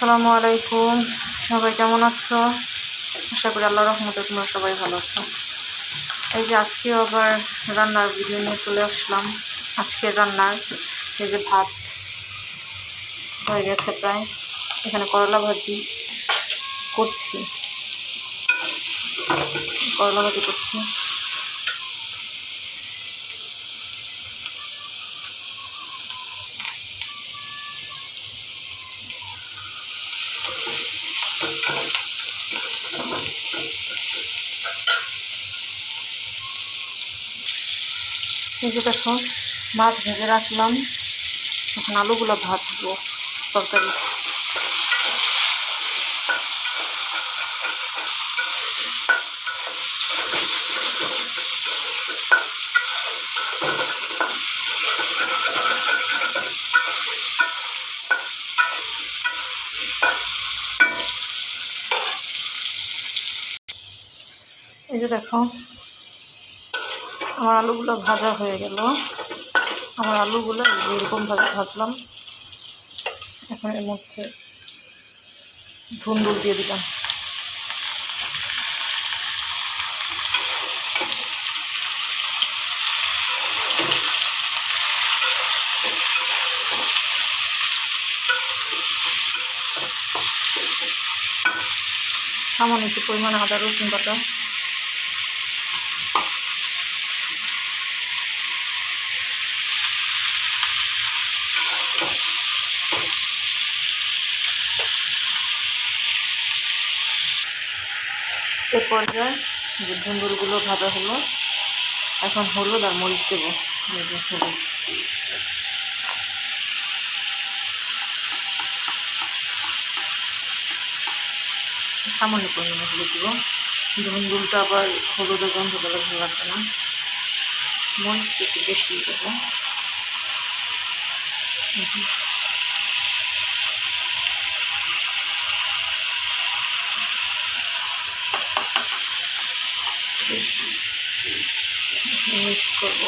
আসসালামু আলাইকুম। সবাই কেমন আছো? আশা করি আল্লাহ রহমতে তোমরা সবাই ভালো আছো। এই যে আজকে আবার রান্নার ভিডিও নিয়ে চলে আসলাম। আজকের রান্নার এই যে ভাত হয়ে গেছে প্রায়। এখানে করলা ভাজি করছি। করলা ভাজি করছি। যে দেখো মাছ ভেজে রাখলাম। এখন আলুগুলো ভাজবো তরকারি। এই যে দেখো আমার আলুগুলো ভাজা হয়ে গেল। আমার আলুগুলো এরকমভাবে ভাজলাম। এখন এর মধ্যে ধুন্দুল দিয়ে দিলাম। সামান্য একটু পরিমাণে আদা রসুন বাটা। এ পর্যায়ে যে ধুন্দুরগুলো ভাজা হলো। এখন হলুদ আর মরিচ দেবো। হলুদ। সামান্য পরিমাণে হলুদ দেবো। ধুন্দুলটা আবার হলুদের গন্ধ দিলে ভালো লাগবে না। মরিচটা একটু বেশি দেবো। মিক্স করব।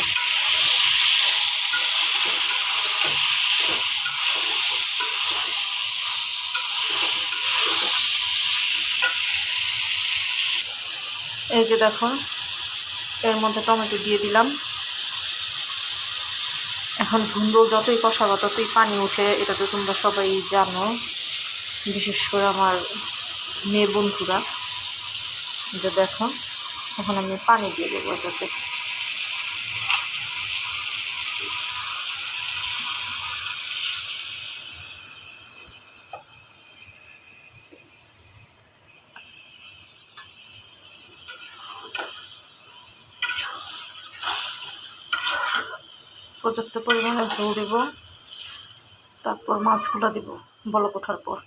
এই যে দেখো, এর মধ্যে টমেটো দিয়ে দিলাম। এখন ধুন্দুল যতই কষাবো ততই পানি উঠে এটা তো তোমরা সবাই জানো, বিশেষ করে আমার মেয়ে বন্ধুরা। যে দেখো এখন আমি পানি দিয়ে দেবো এটাতে পর্যাপ্ত পরিমাণে ঝোল দেব। তারপর মাছগুলো দিব বলক ওঠার পর।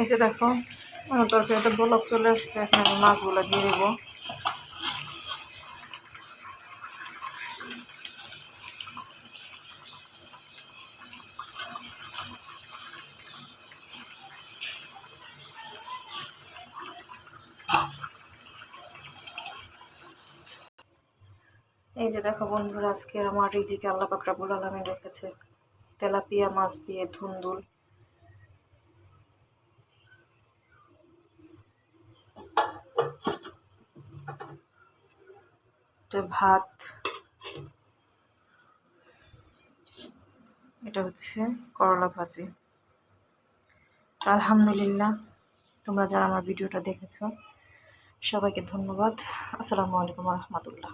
এই যে দেখো আমার তরকারিতে বলক চলে আসছে, এখন আমি মাছগুলো দিয়ে দেবো। এই যে দেখো বন্ধুরা, আজকে আমার রিজিকে আল্লাহ পাকরাবুল আলমিন রেখেছে। তেলাপিয়া মাছ দিয়ে ধুন্দুল। ভাত। এটা হচ্ছে করলা ভাজি। আলহামদুলিল্লাহ, তোমরা যারা আমার ভিডিওটা দেখেছ, সবাইকে ধন্যবাদ। আসসালামু আলাইকুম রহমতুল্লাহ।